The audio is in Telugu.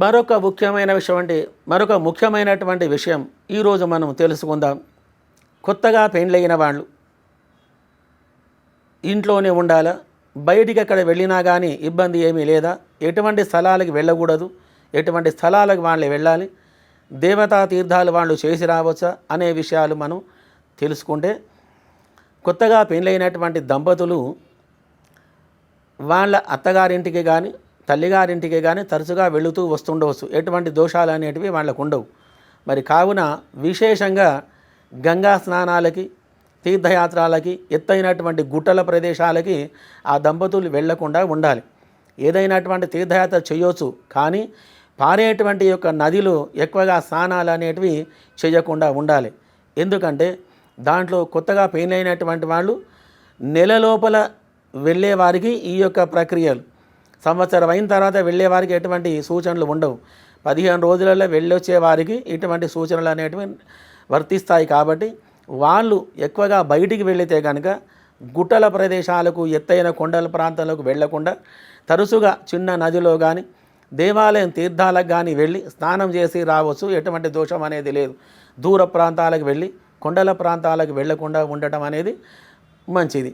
మరొక ముఖ్యమైన విషయం అంటే మరొక ముఖ్యమైనటువంటి విషయం ఈరోజు మనం తెలుసుకుందాం. కొత్తగా పెండ్లైన వాళ్ళు ఇంట్లోనే ఉండాలా? బయటికి ఎక్కడ వెళ్ళినా కానీ ఇబ్బంది ఏమీ లేదా? ఎటువంటి స్థలాలకు వెళ్ళకూడదు? ఎటువంటి స్థలాలకు వాళ్ళు వెళ్ళాలి? దేవతా తీర్థాలు వాళ్ళు చేసి రావచ్చా? అనే విషయాలు మనం తెలుసుకుంటే కొత్తగా పెళ్ళైనటువంటి దంపతులు వాళ్ళ అత్తగారింటికి కానీ తల్లిగారింటికి కానీ తరచుగా వెళుతూ వస్తుండవచ్చు. ఎటువంటి దోషాలు అనేటివి వాళ్ళకు ఉండవు. మరి కావున విశేషంగా గంగా స్నానాలకి తీర్థయాత్రలకి ఎత్తైనటువంటి గుట్టల ప్రదేశాలకి ఆ దంపతులు వెళ్ళకుండా ఉండాలి. ఏదైనటువంటి తీర్థయాత్ర చేయొచ్చు కానీ పారేటువంటి యొక్క నదులు ఎక్కువగా స్నానాలు అనేటివి చేయకుండా ఉండాలి. ఎందుకంటే దాంట్లో కొత్తగా పెయిన్ అయినటువంటి వాళ్ళు నెల లోపల వెళ్ళే వారికి ఈ యొక్క ప్రక్రియలు సంవత్సరం అయిన తర్వాత వెళ్ళే వారికి ఎటువంటి సూచనలు ఉండవు. పదిహేను రోజులలో వెళ్ళొచ్చే వారికి ఇటువంటి సూచనలు అనేటివి వర్తిస్తాయి కాబట్టి వాళ్ళు ఎక్కువగా బయటికి వెళితే కనుక గుట్టల ప్రదేశాలకు ఎత్తైన కొండల ప్రాంతాలకు వెళ్ళకుండా తరచుగా చిన్న నదిలో కానీ దేవాలయం తీర్థాలకు కానీ వెళ్ళి స్నానం చేసి రావచ్చు. ఎటువంటి దోషం అనేది లేదు. దూర ప్రాంతాలకు వెళ్ళి కొండల ప్రాంతాలకు వెళ్ళకుండా ఉండటం అనేది మంచిది.